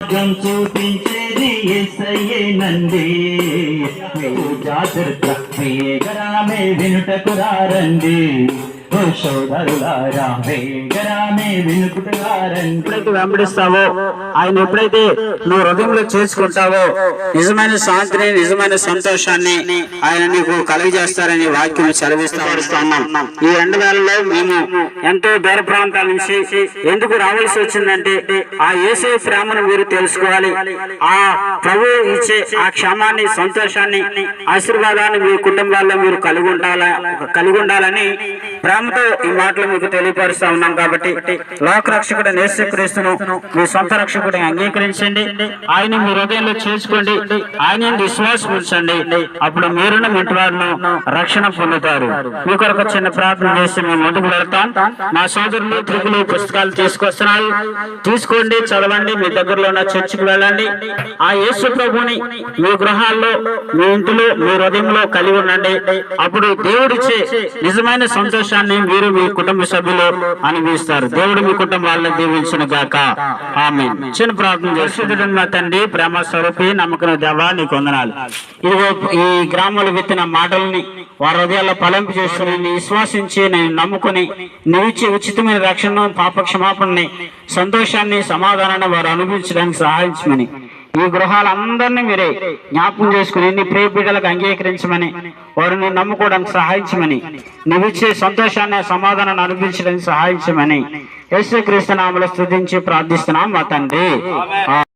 మార్గం చూపించేది ఎస్ఐయేనండి మీరు జాగ్రత్త వేగరామే వినుటకు రారండి. ఓ సోదరులారా వేగరామే ఎప్పుడైతే వెంబడిస్తావో ఆయన ఎప్పుడైతే నువ్వు హృదయంలో చేసుకుంటావో నిజమైన శాంతిని నిజమైన సంతోషాన్ని ఆయన నీకు కలిగజేస్తారని వాక్యం సెలవిస్తా ఈ రెండు వేలలో మేము ఎంతో దూర ప్రాంతాల నుంచి ఎందుకు రావాల్సి వచ్చిందంటే ఆ యేసే ప్రేమను మీరు తెలుసుకోవాలి. ఆ ప్రభు ఇచ్చే ఆ క్షమాన్ని సంతోషాన్ని ఆశీర్వాదాన్ని మీ కుటుంబాల్లో మీరు కలిగి ఉండాలా కలిగి ఉండాలని ప్రేమతో ఈ మాటలు మీకు తెలియపరుస్తా ఉన్నాం కాబట్టి లోక రక్షకుడు నేసుక్రీస్తును మీ సొంత రక్షకుడిని అంగీకరించండి. ఆయన మీ హృదయంలో చేర్చుకోండి. ఆయన విశ్వాసం ఉంచండి. అప్పుడు మీరున్న ఇంటి వారిను రక్షణ పొందుతారు. మీ కొరకు చిన్న ప్రార్థన చేసి మేము ముందుకు వెళ్తాం. మా సోదరులు త్రిగులు పుస్తకాలు తీసుకొస్తున్నారు. తీసుకోండి చదవండి మీ దగ్గరలో ఉన్న చర్చికి వెళ్ళండి. ఆ యేసు ప్రభుని మీ గృహాల్లో మీ ఇంటిలో మీ హృదయంలో కలిగి ఉండండి. అప్పుడు దేవుడిచ్చే నిజమైన సంతోషం సంతోషాన్ని మీరు మీ కుటుంబ సభ్యులు అనుభవిస్తారు. దేవుడు మీ కుటుంబాలను దీవించిన గాక. ఆమె చిన్న ప్రార్థన చేస్తుడు తండ్రి ప్రేమ స్వరూపి నమ్మకం దేవా నీకు వందనాలు. ఇదిగో ఈ గ్రామంలో విత్తిన మాటల్ని వారి హృదయాల్లో పలంపు చేసుకుని విశ్వాసించి నేను నమ్ముకుని నీవిచ్చే ఉచితమైన రక్షణ పాప క్షమాపణని సంతోషాన్ని సమాధానాన్ని వారు అనుభవించడానికి సహాయించమని. ఈ గృహాలందరినీ మీరే జ్ఞాపకం చేసుకుని నీ ప్రియ బిడ్డలకు అంగీకరించమని వారిని నమ్ముకోవడానికి సహాయించమని నువ్విచ్చే సంతోషాన్ని సమాధానాన్ని అనుభవించడానికి సహాయించమని యేసు క్రీస్తు నామలు స్థుతించి ప్రార్థిస్తున్నాం మా తండ్రి.